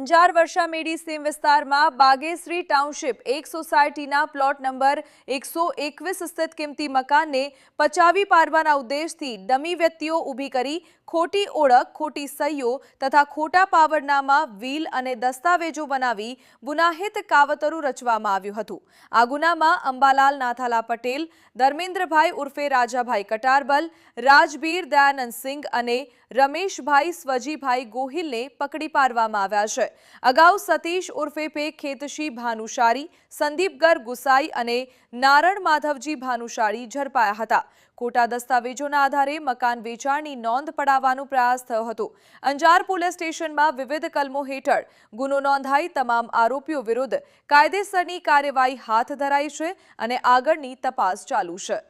અંજાર વર્ષામેડી સીમ વિસ્તારમાં બાગેશ્રી ટાઉનશીપ એક સોસાયટીના પ્લોટ નંબર એકસો એકવીસ સ્થિત કિંમતી મકાનને પચાવી પાડવાના ઉદ્દેશથી ડમી વ્યક્તિઓ ઊભી કરી ખોટી ઓળખ, ખોટી સહીઓ તથા ખોટા પાવરનામાં, વ્હીલ અને દસ્તાવેજો બનાવી ગુનાહિત કાવતરું રચવામાં આવ્યું હતું. આ ગુનામાં અંબાલાલ નાથાલા પટેલ, ધર્મેન્દ્રભાઈ ઉર્ફે રાજાભાઈ કટારબલ, રાજબીર દયાનંદ સિંઘ અને રમેશભાઈ સ્વજીભાઈ ગોહિલને પકડી પાડવામાં આવ્યા છે. અગાઉ સતીશ ઉર્ફે પે ખેતશી ભાનુશાળી, સંદીપગર ગુસાઈ અને નારણ માધવજી ભાનુશાળી ઝડપાયા હતા. ખોટા દસ્તાવેજોના આધારે મકાન વેચાણની નોંધ પડાવવાનો પ્રયાસ થયો હતો. અંજાર પોલીસ સ્ટેશનમાં વિવિધ કલમો હેઠળ ગુનો નોંધાઈ તમામ આરોપીઓ વિરુદ્ધ કાયદેસરની કાર્યવાહી હાથ ધરાઈ છે અને આગળની તપાસ ચાલુ છે.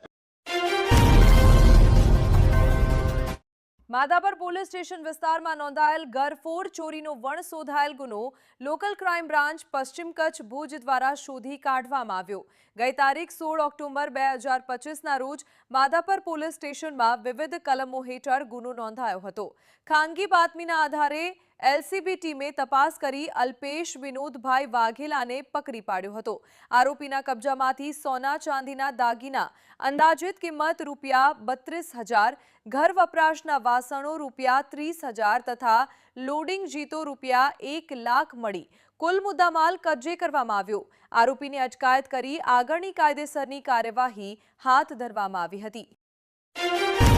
માધાપર પોલીસ સ્ટેશન વિસ્તારમાં નોંધાયેલ ઘરફોડ ચોરીનો વણ શોધાયેલ ગુનો લોકલ ક્રાઇમ બ્રાન્ચ પશ્ચિમ કચ્છ ભુજ દ્વારા શોધી કાઢવામાં આવ્યો. ગઈ તારીખ સોળ ઓક્ટોબર બે હજાર પચીસના રોજ માધાપર પોલીસ સ્ટેશનમાં વિવિધ કલમો હેઠળ ગુનો નોંધાયો હતો. ખાનગી બાતમીના આધારે એલસીબી ટીમે તપાસ કરી અલ્પેશ વિનોદભાઈ વાઘેલાને પકડી પાડ્યો હતો. આરોપીના કબજામાંથી સોના ચાંદીના દાગીના, અંદાજિત કિંમત રૂપિયા બત્રીસ હજાર, ઘર વપરાશના વાસણો રૂપિયા ત્રીસ હજાર તથા લોડિંગ જીતો રૂપિયા એક લાખ મળી. કુલ મુદ્દામાલ કબજે કરવામાં આવ્યો. આરોપીની અટકાયત કરી આગળની કાયદેસરની કાર્યવાહી હાથ ધરવામાં આવી હતી.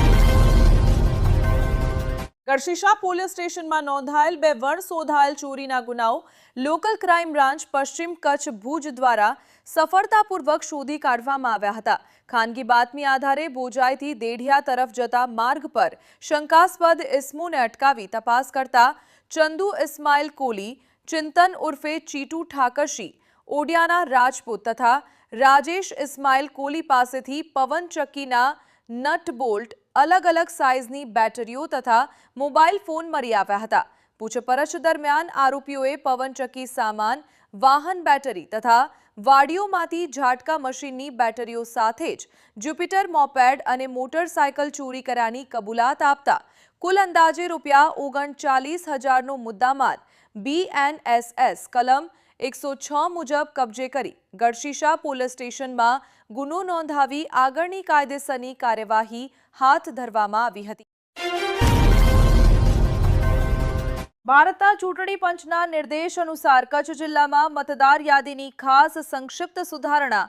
ગઢશીશા પોલીસ સ્ટેશનમાં નોંધાયેલ બે વણ શોધાયેલ ચોરીના ગુનાઓ લોકલ ક્રાઇમ બ્રાન્ચ પશ્ચિમ કચ્છ ભુજ દ્વારા સફળતાપૂર્વક શોધી કાઢવામાં આવ્યા હતા. ખાનગી બાતમી આધારે બોજાઈથી દેઢિયા તરફ જતા માર્ગ પર શંકાસ્પદ ઇસ્મોને અટકાવી તપાસ કરતા ચંદુ ઇસ્માઇલ કોલી, ચિંતન ઉર્ફે ચીટુ ઠાકરશી, ઓડિયાના રાજપૂત તથા રાજેશ ઇસ્માઇલ કોલી પાસેથી પવન ચક્કીના નટ બોલ્ટ અલગ અલગ સાઇઝની બેટરીઓ તથા મોબાઈલ ફોન મળી આવ્યા હતા. પૂછપરછ દરમિયાન આરોપીઓએ પવનચક્કી સામાન, વાહન બેટરી તથા વાડીઓમાંથી ઝાટકા મશીનની બેટરીઓ સાથે જ જ્યુપિટર મોપેડ અને મોટરસાયકલ ચોરી કર્યાની કબૂલાત આપતા કુલ અંદાજે રૂપિયા ઓગણચાલીસ હજારનો મુદ્દામાલ બીએનએસએસ કલમ એકસો છ મુજબ કબજે કરી ગઢશીશા પોલીસ સ્ટેશનમાં ગુનો નોંધાવી આગળની કાયદેસરની કાર્યવાહી હાથ ધરવામાં આવી હતી. ભારતના ચૂંટણી પંચના નિર્દેશ અનુસાર કચ્છ જિલ્લામાં મતદાર યાદીની ખાસ સંક્ષિપ્ત સુધારણા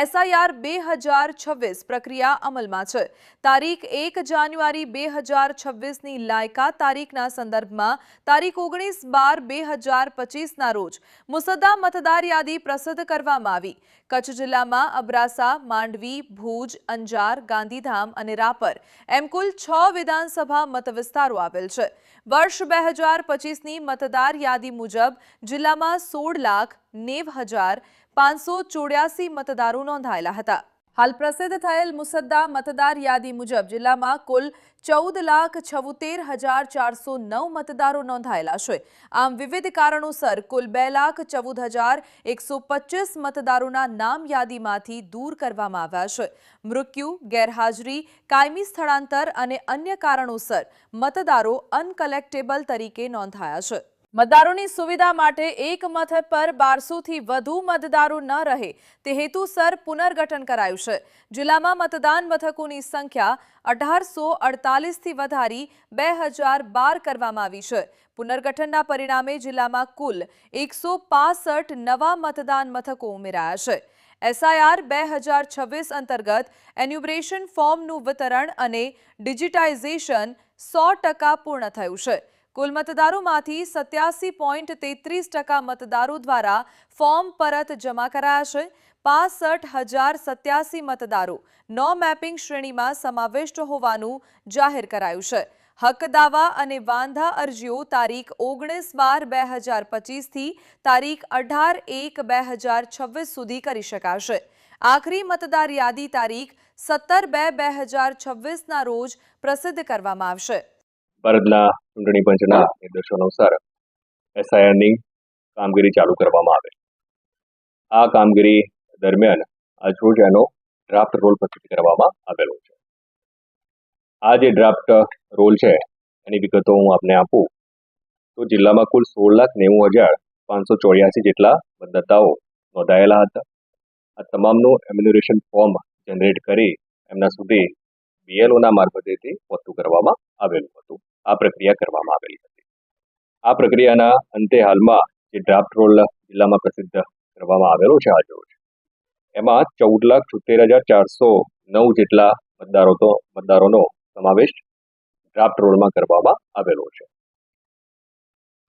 એસઆઈઆર બે હજાર છવ્વીસ પ્રક્રિયા અમલમાં છે. તારીખ એક જાન્યુઆરી બે હજાર છવ્વીસની લાયકાત તારીખના સંદર્ભમાં તારીખ ઓગણીસ બાર બે હજાર પચીસના રોજ મુસદ્દા મતદાર યાદી પ્રસિદ્ધ કરવામાં આવી. કચ્છ જિલ્લામાં અબરાસા, માંડવી, ભુજ, અંજાર, ગાંધીધામ અને રાપર એમ કુલ છ વિધાનસભા મતવિસ્તારો આવેલ છે. વર્ષ બે હજાર પચીસની મતદાર યાદી મુજબ જિલ્લામાં સોળ લાખ નેવ હજાર પાંચસો ચોર્યાસી મતદારો નોંધાયેલા હતા. હાલ પ્રસિદ્ધ થયેલ મુસદ્દા મતદાર યાદી મુજબ જિલ્લામાં કુલ ચૌદ લાખ છવોતેર હજાર ચારસો નવ મતદારો નોંધાયેલા છે. આમ વિવિધ કારણોસર કુલ બે લાખ ચૌદ હજાર એકસો પચીસ મતદારોના નામ યાદીમાંથી દૂર કરવામાં આવ્યા છે. મૃત્યુ, ગેરહાજરી, કાયમી સ્થળાંતર અને અન્ય કારણોસર મતદારો અનકલેક્ટેબલ તરીકે નોંધાયા છે. મતદારોની સુવિધા માટે એક મથક પર બારસોથી વધુ મતદારો ન રહે, તે હેતુસર પુનર્ગઠન કરાયું છે. જિલ્લામાં મતદાન મથકોની સંખ્યા અઢારસો અડતાલીસથી વધારી બે હજાર બાર કરવામાં આવી છે. પુનર્ગઠનના પરિણામે જિલ્લામાં કુલ એકસો પાસઠ નવા મતદાન મથકો ઉમેરાયા છે. એસઆઈઆર બે હજાર છવ્વીસ અંતર્ગત એન્યુબ્રેશન ફોર્મનું વિતરણ અને ડિજિટાઇઝેશન સો ટકા પૂર્ણ થયું છે. કુલ મતદારોમાંથી સત્યાસી પોઈન્ટ તેત્રીસ ટકા મતદારો દ્વારા ફોર્મ પરત જમા કરાયા છે. પાસઠ હજાર સત્યાસી મતદારો નો મેપિંગ શ્રેણીમાં સમાવિષ્ટ હોવાનું જાહેર કરાયું છે. હક દાવા અને વાંધા અરજીઓ તારીખ ઓગણીસ બાર બે હજાર પચીસથી તારીખ અઢાર એક બે હજાર છવ્વીસ સુધી કરી શકાશે. આખરી મતદાર યાદી તારીખ સત્તર બે બે હજાર છવ્વીસના રોજ પ્રસિદ્ધ કરવામાં આવશે. ભારતના ચૂંટણી પંચના નિર્દેશો અનુસાર એસઆઈઆરની કામગીરી ચાલુ કરવામાં આવે. આ કામગીરી દરમિયાન આજરોજ એનો ડ્રાફ્ટ રોલ પ્રસ્તુત કરવામાં આવેલો છે. આ જે ડ્રાફ્ટ રોલ છે એની વિગતો હું આપને આપું. તો જિલ્લામાં કુલ સોળ લાખ નેવું હજાર પાંચસો ચોર્યાસી જેટલા મતદાતાઓ નોંધાયેલા હતા. આ તમામનું એમ્યુનરેશન ફોર્મ જનરેટ કરી એમના સુધી બીએલઓના મારફતેથી પહોંચતું કરવામાં આવેલું હતું. આ પ્રક્રિયા કરવામાં આવેલી હતી. આ પ્રક્રિયાના અંતે હાલમાં જે ડ્રાફ્ટ રોલ જિલ્લામાં પ્રસિદ્ધ કરવામાં આવેલો છે આજે એમાં ચૌદ લાખ છોતેર હજાર ચારસો નવ જેટલા મતદારો તો, મતદારોનો સમાવેશ ડ્રાફ્ટ રોલમાં કરવામાં આવેલો છે.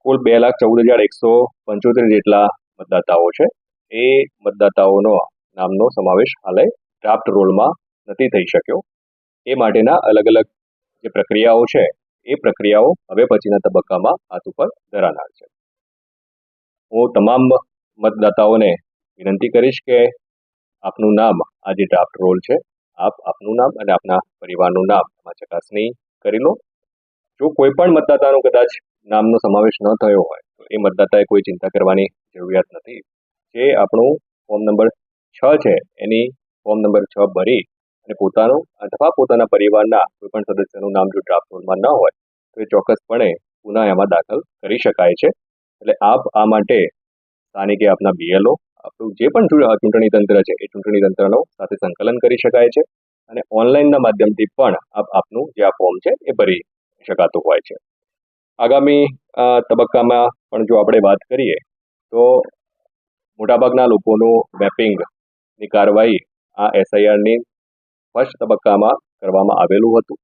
કુલ બે લાખ ચૌદ હજાર એકસો પંચોતેર જેટલા મતદાતાઓ છે. એ મતદાતાઓનો નામનો સમાવેશ હાલે ડ્રાફ્ટ રોલમાં નથી થઈ શક્યો. એ માટેના અલગ અલગ જે પ્રક્રિયાઓ છે એ પ્રક્રિયાઓ હવે પછીના તબક્કામાં હાથ ઉપર ધરાનાર છે. હું તમામ મતદાતાઓને વિનંતી કરીશ કે આપનું નામ આ જે ડ્રાફ્ટ રોલ છે. આપ આપનું નામ અને આપના પરિવારનું નામ એમાં ચકાસણી કરી લો. જો કોઈ પણ મતદાતાનું કદાચ નામનો સમાવેશ ન થયો હોય, તો એ મતદાતાએ કોઈ ચિંતા કરવાની જરૂરિયાત નથી. જે આપણું ફોર્મ નંબર છ છે, એની ફોર્મ નંબર છ ભરી અને પોતાનું અથવા પોતાના પરિવારના કોઈપણ સદસ્યનું નામ જો ડ્રાફ્ટ રોલમાં ન હોય, તો એ ચોક્કસપણે પુનઃ એમાં દાખલ કરી શકાય છે. એટલે આપ આ માટે સ્થાનિકે આપના બીએલઓ આપણું જે પણ ચૂંટણી તંત્ર છે, એ ચૂંટણી તંત્રનો સાથે સંકલન કરી શકાય છે અને ઓનલાઈનના માધ્યમથી પણ આપ આપનું જે આ ફોર્મ છે, એ ભરી શકાતું હોય છે. આગામી તબક્કામાં પણ જો આપણે વાત કરીએ, તો મોટાભાગના લોકોનું મેપિંગની કાર્યવાહી આ એસઆઈઆરની ફર્સ્ટ તબક્કામાં કરવામાં આવેલું હતું.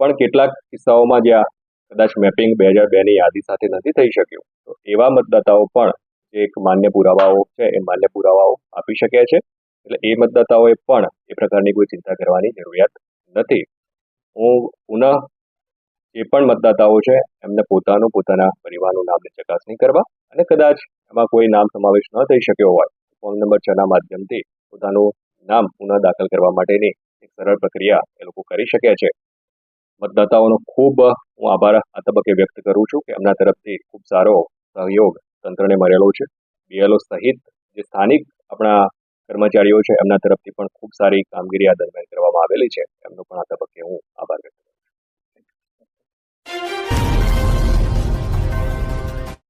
પણ કેટલાક કિસ્સાઓમાં જ્યાં કદાચ મેપિંગ બે હજાર બેની યાદી સાથે નથી થઈ શક્યું, તો એવા મતદાતાઓ પણ જે એક માન્ય પુરાવાઓ છે, એ માન્ય પુરાવાઓ આપી શકે છે. એટલે એ મતદાતાઓએ પણ એ પ્રકારની કોઈ ચિંતા કરવાની જરૂરિયાત નથી. હું પુનઃ જે પણ મતદાતાઓ છે, એમને પોતાનું, પોતાના પરિવારનું નામની ચકાસણી કરવા અને કદાચ એમાં કોઈ નામ સમાવેશ ન થઈ શક્યો હોય ફોર્મ નંબર છના માધ્યમથી પોતાનું નામ પુનઃ દાખલ કરવા માટેની એક સરળ પ્રક્રિયા એ લોકો કરી શકે છે. મતદાતાઓનો ખૂબ હું આભાર આ તબક્કે વ્યક્ત કરું છું કે એમના તરફથી ખૂબ સારો સહયોગ તંત્રને મળેલો છે. બીએલઓ સહિત જે સ્થાનિક આપણા કર્મચારીઓ છે એમના તરફથી પણ ખૂબ સારી કામગીરી આ દરમિયાન કરવામાં આવેલી છે. એમનો પણ આ તબક્કે હું આભાર વ્યક્ત કરું છું.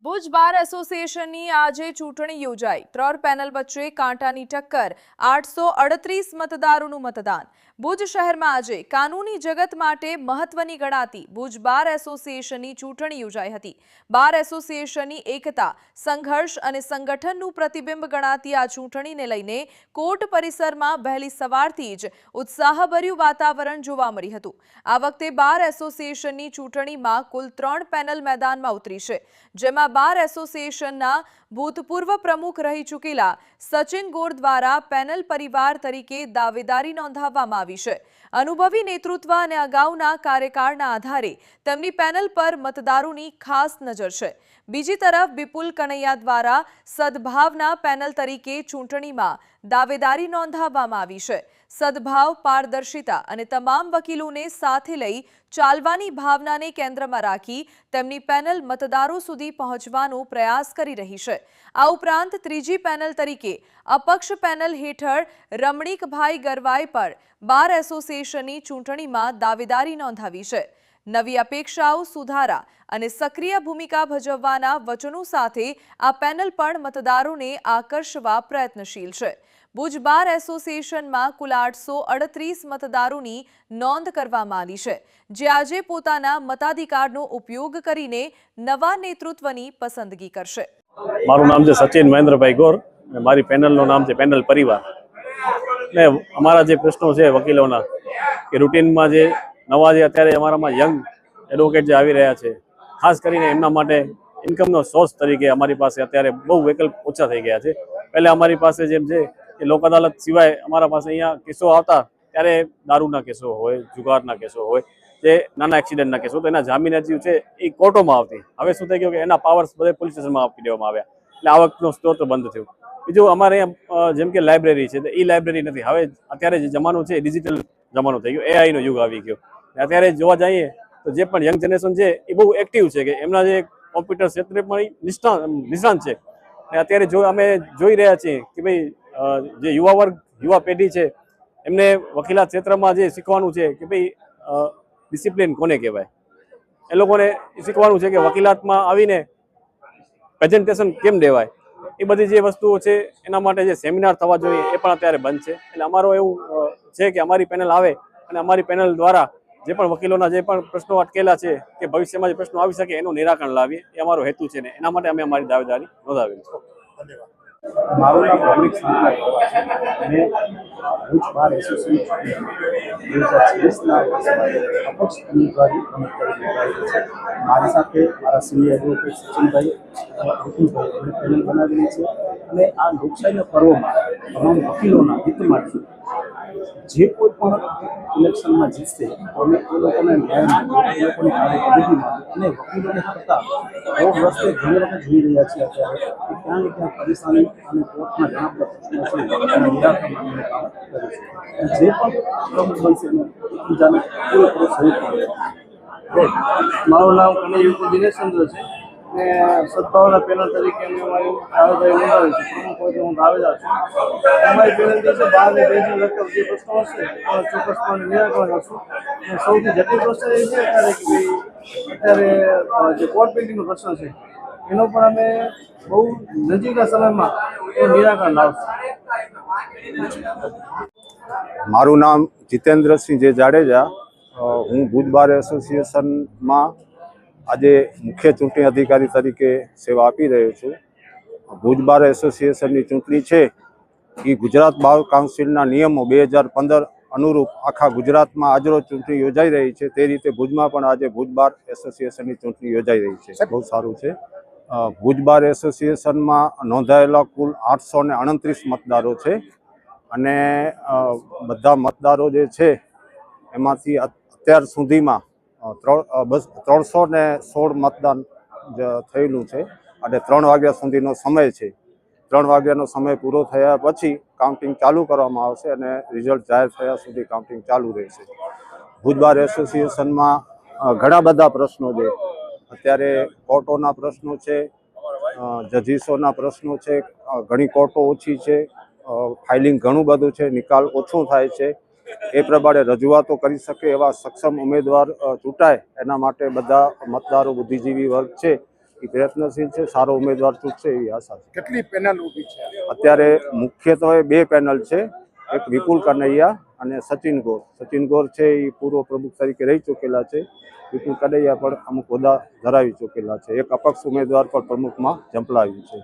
ભુજ બાર એસોસિએશનની આજે ચૂંટણી યોજાઈ. ત્રણ પેનલ વચ્ચે કાંટાની ટક્કર, આઠસો અડત્રીસ મતદારોનું મતદાન. ભુજ શહેરમાં આજે કાનૂની જગત માટે મહત્વની ગણાતી ભુજ બાર એસોસિએશનની ચૂંટણી યોજાઈ હતી. બાર એસોસિએશનની એકતા, સંઘર્ષ અને સંગઠનનું પ્રતિબિંબ ગણાતી આ ચૂંટણીને લઈને કોર્ટ પરિસરમાં વહેલી સવારથી જ ઉત્સાહભર્યું વાતાવરણ જોવા મળી હતું. આ વખતે બાર એસોસિએશનની ચૂંટણીમાં કુલ ત્રણ પેનલ મેદાનમાં ઉતરી છે, જેમાં બાર એસોસિએશનના ભૂતપૂર્વ પ્રમુખ રહી ચૂકેલા સચિન ગોર દ્વારા પેનલ પરિવાર તરીકે દાવેદારી નોંધાવવામાં આવી છે. અનુભવી નેતૃત્વ અને અગાઉના કાર્યકાળના આધારે તેમની પેનલ પર મતદારોની ખાસ નજર છે. બીજી તરફ વિપુલ કનૈયા દ્વારા સદભાવના પેનલ તરીકે ચૂંટણીમાં દાવેદારી નોંધાવવામાં આવી છે. સદભાવ, પારદર્શિતા અને તમામ વકીલોને સાથે લઈ ચાલવાની ભાવનાને કેન્દ્રમાં રાખી તેમની પેનલ મતદારો સુધી પહોંચવાનો પ્રયાસ કરી રહી છે. આ ઉપરાંત ત્રીજી પેનલ તરીકે અપક્ષ પેનલ હેઠળ રમણીકભાઈ ગરવાઈ પર બાર એસોસિએશનની ચૂંટણીમાં દાવેદારી નોંધાવી છે. નવી અપેક્ષાઓ સુધારા અને સક્રિય ભૂમિકા ભજવવાના વચનો સાથે આ પેનલ પણ મતદારોને આકર્ષવા પ્રયત્નશીલ છે. ભુજ બાર એસોસિએશનમાં કુલ આઠસો અડત્રીસ મતદારોની નોંધ કરવામાં આવી છે, જે આજે પોતાના મતાધિકારનો ઉપયોગ કરીને નવા નેતૃત્વની પસંદગી કરશે. મારું નામ છે સચિન મહેન્દ્રભાઈ ગોર મારી પેનલનું નામ છે પેનલ પરિવાર. ને અમારા જે પ્રશ્નો છે વકીલોના, કે રૂટીનમાં જે નવા જે અત્યારે અમારામાં યંગ એડવોકેટ જે આવી રહ્યા છે, ખાસ કરીને એમના માટે ઇન્કમનો સોર્સ તરીકે અમારી પાસે અત્યારે બહુ વિકલ્પ ઓછા થઈ ગયા છે. પહેલાં અમારી પાસે જેમ છે કે લોક અદાલત સિવાય અમારા પાસે અહીંયા કેસો આવતા ત્યારે દારૂના કેસો હોય, જુગારના કેસો હોય, જે નાના એક્સિડન્ટના કેસો તો એના જામીન અરજી છે એ કોર્ટોમાં આવતી. હવે શું થઈ ગયું કે એના પાવર્સ બધે પોલીસ સ્ટેશનમાં આપી દેવામાં આવ્યા. એટલે આવકનો સ્ત્રોત બંધ થયો. બીજું અમારે જેમ કે લાઇબ્રેરી છે, તો એ લાઇબ્રેરી નથી. હવે અત્યારે જે જમાનો છે ડિજિટલ જમાનો થઈ ગયો. એઆઈનો યુગ આવી ગયો. અત્યારે જોવા જઈએ તો જે પણ યંગ જનરેશન છે, એ બહુ એક્ટિવ છે કે એમના જે કોમ્પ્યુટર ક્ષેત્રે પણ નિષ્ણાંત નિષ્ણાંત છે. ને અત્યારે જો અમે જોઈ રહ્યા છીએ કે ભાઈ જે યુવા વર્ગ, યુવા પેઢી છે, એમને વકીલાત ક્ષેત્રમાં જે શીખવાનું છે કે ભાઈ ડિસિપ્લિન કોને કહેવાય? એ લોકોને શીખવાનું છે કે વકીલાતમાં આવીને પ્રેઝન્ટેશન કેમ દેવાય? એ બધી જે વસ્તુઓ છે, એના માટે જે સેમિનાર થવા જોઈએ, એ પણ અત્યારે બંધ છે. એટલે અમારો એવું છે કે અમારી પેનલ આવે અને અમારી પેનલ દ્વારા જે પણ વકીલોના જે પણ પ્રશ્નો અટકેલા છે કે ભવિષ્યમાં જે પ્રશ્નો આવી શકે એનું નિરાકરણ લાવીએ, એ અમારો હેતુ છે ને. એના માટે અમે અમારી દાવેદારી નોંધાવેલી જોડાયેલી છે. મારી સાથે મારા senior advocate Sachinbhai Atulbhai panel બનાવેલી છે. અને આ લોકશાહીના પર્વમાં તમામ વકીલોના હિત માટે જે કોઈ પણ ઇલેક્શનમાં જીતશે, અમે એ લોકોને લોકોની કાર્યપદ્ધતિમાં અને વકીલોને કરતા રોડ રસ્તે ઘણી વખત જોઈ રહ્યા છીએ અત્યારે કે ક્યાં ને ક્યાં પરેશાની અને કોર્ટમાં ઘણા બધા પ્રશ્નો છે એના નિરાકરણ કામ કરીશું જે પણ પ્રમુખ બનશે, એને એકબીજાને પૂરેપૂરો સહયોગ કરશે મારું નામ કનૈયુકુ દિનેશચંદ્ર છે. ને સદભાવના પેનલ તરીકે અમે અમારી દાવેદારી નોંધાવી છે. પ્રમુખ પદે હું દાવેદાર છું. અમારી પેનલ છે બાર ને બેથી લગતા જે પ્રશ્નો હશે ચોક્કસપણે નિરાકરણ કરશું અને સૌથી જટિલ પ્રશ્ન એ છે અત્યારે કે ભાઈ, અત્યારે જે કોર્ટ પેન્ટિંગનો પ્રશ્ન છે, એનો પણ અમે બહુ નજીકના સમયમાં એ નિરાકરણ લાવશું. મારું નામ જીતેન્દ્રસિંહ જે જાડેજા હું ભુજ બાર એસોસિએશનમાં આજે મુખ્ય ચૂંટણી અધિકારી તરીકે સેવા આપી રહ્યો છું. ભુજ બાર એસોસિએશનની ચૂંટણી છે એ ગુજરાત બાર કાઉન્સિલના નિયમો બે હજાર પંદર અનુરૂપ આખા ગુજરાતમાં આજરોજ ચૂંટણી યોજાઈ રહી છે. તે રીતે ભુજમાં પણ આજે ભુજ બાર એસોસિએશનની ચૂંટણી યોજાઈ રહી છે. બહુ સારું છે. ભુજ બાર એસોસિએશનમાં નોંધાયેલા કુલ આઠસો ને અડત્રીસ મતદારો છે અને બધા મતદારો જે છે એમાંથી અત્યાર સુધીમાં ત્રણ બસ ત્રણસો ને સોળ મતદાન થયેલું છે અને ત્રણ વાગ્યા સુધીનો સમય છે. ત્રણ વાગ્યાનો સમય પૂરો થયા પછી કાઉન્ટિંગ ચાલુ કરવામાં આવશે અને રિઝલ્ટ જાહેર થયા સુધી કાઉન્ટિંગ ચાલુ રહેશે. ભુજબાર એસોસિએશનમાં ઘણા બધા પ્રશ્નો છે. અત્યારે કોર્ટોના પ્રશ્નો છે જજીસોના પ્રશ્નો છે ઘણી કોર્ટો ઓછી છે ફાઇલિંગ ઘણું બધું છે, નિકાલ ઓછો થાય છે. એ પ્રમાણે રજૂઆતો કરી શકે એવા સક્ષમ ઉમેદવાર ચૂંટાય. એના માટે બધા મતદારો બુદ્ધિજીવી વર્ગ છે એ પ્રયત્નશીલ છે સારો ઉમેદવાર ચૂંટશે એવી આશા છે. કેટલી પેનલ ઊભી છે? અત્યારે મુખ્યત્વે બે પેનલ છે એક વિપુલ કનૈયા અને સચિન ગોર. સચિન ગોર છે એ પૂર્વ પ્રમુખ તરીકે રહી ચૂકેલા છે. વિપુલ કનૈયા પણ અમુક હોદ્દા ધરાવી ચૂકેલા છે. એક અપક્ષ ઉમેદવાર પણ પ્રમુખમાં ઝંપલાવ્યું છે.